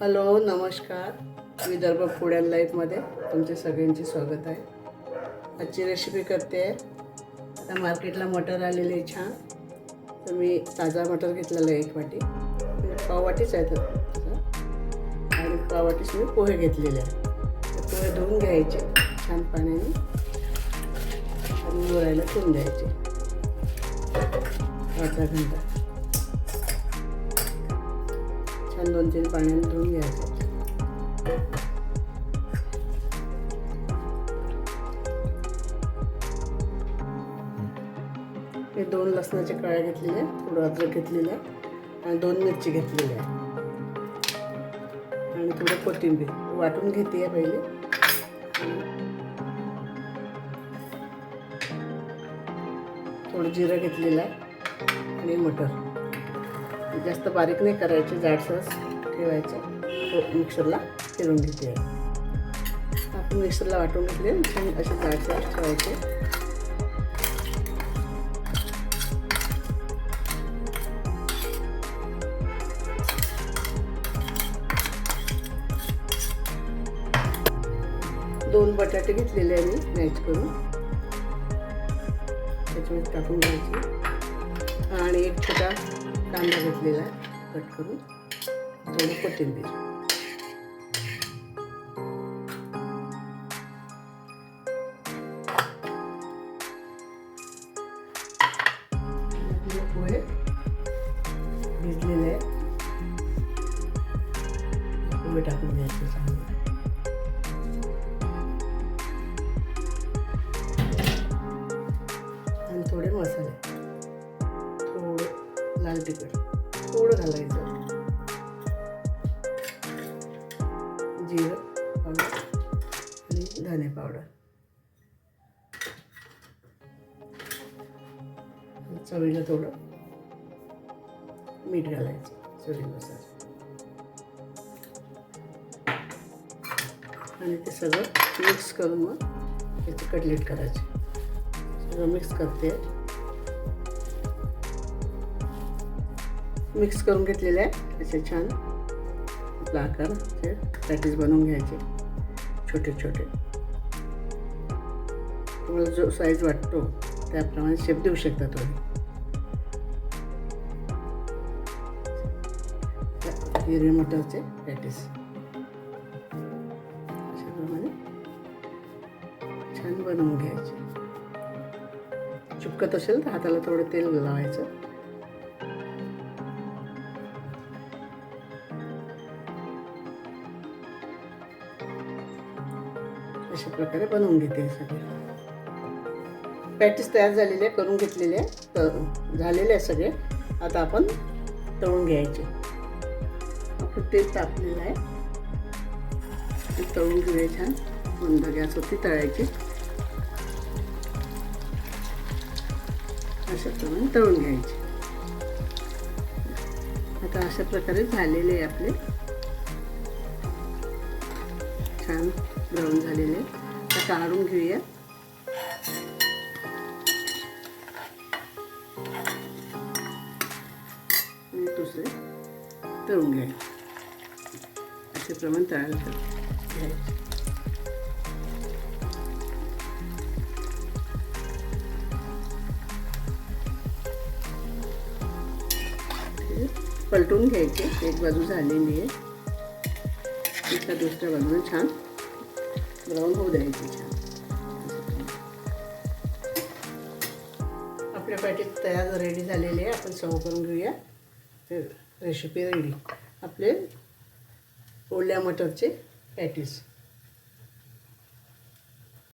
Hello नमस्कार. Vidarbha food लाईफमध्ये तुमचे सगळ्यांचे स्वागत आहे. आजची रेसिपी करते. आहे आता मार्केटला मटर आलेले आहे छान. तर मी ताजा मटर घेतलेला आहे एक वाटी. पाववाटीच आहे तर आणि पाववाटीच मी पोहे घेतलेले आहे तर पोहे धुवून घ्यायचे छान पाण्याने. आणि मुरायला ठेवून द्यायचे. अर्धा घंटा. छान दोन तीन पाण्याने धुवून घ्यायचं हे दोन लसणाच्या कळ्या घेतलेल्या थोडं अद्रक घेतलेलं आहे आणि दोन मिरची घेतलेली आहे. आणि थोडं कोथिंबीर. वाटून घेते पहिले. थोडं जिरं घेतलेलं आहे आणि मटर. जास्त बारीक नाही करायचे जाडसर ठेवायचे. मिक्सरला फिरून घेते. आहे. आपण मिक्सरला वाटून घेतले छान असे जाडसर ठेवायचे. दोन बटाटे घेतलेले आहे मी मॅच करून. त्याच्यामध्ये टाकून घ्यायचे. आणि एक छोटा कांदा घेतलेला आहे कट करून थोडं कोथिंबीर. पोहे भिजलेले आहे पोहे टाकून घ्यायचे चांगले. लाल तिखट. थोडं घालायचं. जिरं पावडर आणि धने पावडर. चवीला थोडं मीठ घालायचं चवीनुसार. आणि ते सगळं मिक्स करून मग त्याचे कटलेट करायचे. सगळं मिक्स करते. मिक्स करून घेतलेले आहे. असे छान आपला आकार ते पॅटीस बनवून घ्यायचे. छोटे छोटे. तुम्हाला जो साईज वाटतो त्याप्रमाणे शेप देऊ शकता तुम्ही. हिरवे मटरचे पॅटीस अशाप्रमाणे छान बनवून घ्यायचे. चुपकत असेल तर हाताला थोडं तेल लावायचं. अशा प्रकारे बनवून घेते सगळे. पॅटीस तयार झालेले आहे करून घेतलेले आहे झालेले आहे सगळे. आता आपण तळून घ्यायचे. आपण तेल तापलेलं आहे. तळून घेऊया छान. मंद गॅसवरती तळायची. अशा प्रमाणे तळून घ्यायचे. आता अशा प्रकारे झालेले आहे आपले. छान ब्राऊन झालेले. आता काढून घेऊया. दुसरे तळून घ्या असे प्रमाण तयार घ्यायचे पलटून घ्यायचे. एक बाजू झालेली आहे. त्या दुसऱ्या बाजूने छान ब्राऊन होऊ द्यायची छान. आपल्या पॅटीत तयार रेडी झालेले आहे. आपण सर्व करून घेऊया. रेसिपी रेडी आपले ओल्या मटरचे पॅटीस